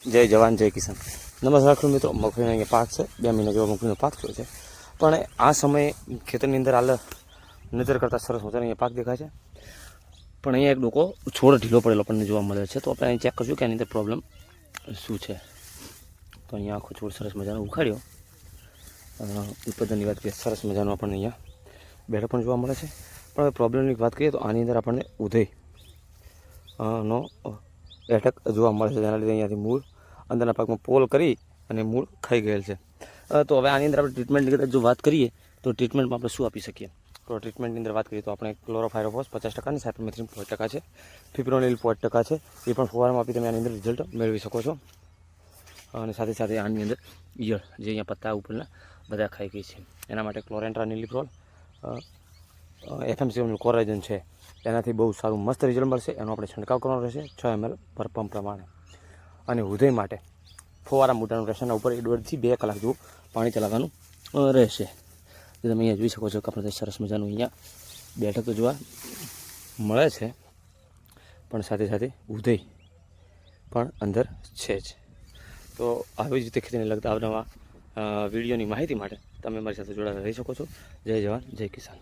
જય જવાન, જય કિસાન. નમસ્કાર ખેડૂત મિત્રો મગફળીનો અહીંયા પાક છે. બે મહિના જેવો મગફળીનો પાક થયો છે. પણ આ સમયે ખેતરની અંદર હાલ નજર કરતાં સરસ મજાનો અહીંયા પાક દેખાય છે. પણ અહીંયા એક ડોકો છોડ ઢીલો પડેલો આપણને જોવા મળે છે. તો આપણે અહીં ચેક કરશું કે આની અંદર પ્રોબ્લેમ શું છે. તો અહીંયા આખો છોડ સરસ મજાનો ઉખાડ્યો. ઉત્પાદનની વાત કરીએ, સરસ મજાનો આપણને અહીંયા બેઠો પણ જોવા મળે છે. પણ હવે પ્રોબ્લેમની વાત કરીએ તો આની અંદર આપણને ઉદય નો એટેક જોવા મળે છે. જેના લીધે અહીંયાથી મૂળ અંદરના ભાગમાં પોલ કરી અને મૂળ ખાઈ ગયેલ છે. તો હવે આની અંદર આપણે ટ્રીટમેન્ટની જો વાત કરીએ, તો ટ્રીટમેન્ટમાં આપણે શું આપી શકીએ? તો ટ્રીટમેન્ટની અંદર વાત કરીએ તો આપણે ક્લોરોફાયરોફોસ પચાસ ટકાની સાયપરમેથ્રિન પાંચ ટકા છે. ફિપ્રોનિલ પાંચ ટકા છે. એ પણ ફુવારામાં આપી તમે આની અંદર રિઝલ્ટ મેળવી શકો છો. અને સાથે સાથે આની અંદર ઈયળ, જે અહીંયા પત્તા ઉપરના બધા ખાઈ ગઈ છે. એના માટે ક્લોરેન્ટ્રા નિલિપ્રોલ એફએમસી કોરાજન છે. એનાથી બહુ સારું મસ્ત રિઝલ્ટ મળશે. એનો આપણે છંટકાવ કરવાનો રહેશે. છ એમએલ પર પંપ પ્રમાણે. અને હૃદય માટે ફુવારા મોટાનું રહેશે ઉપર દોઢથી બે કલાક જેવું પાણી ચલાવવાનું રહેશે. જે તમે અહીંયા જોઈ શકો છો કે આપણે સરસ મજાનું અહીંયા બેઠક જોવા મળે છે, પણ સાથે સાથે ઉદય પણ અંદર છે જ. તો આવી જ રીતે ખેતીને લગતા અવનવા વિડીયોની માહિતી માટે તમે મારી સાથે જોડાયેલા રહી શકો છો. જય જવાન, જય કિસાન.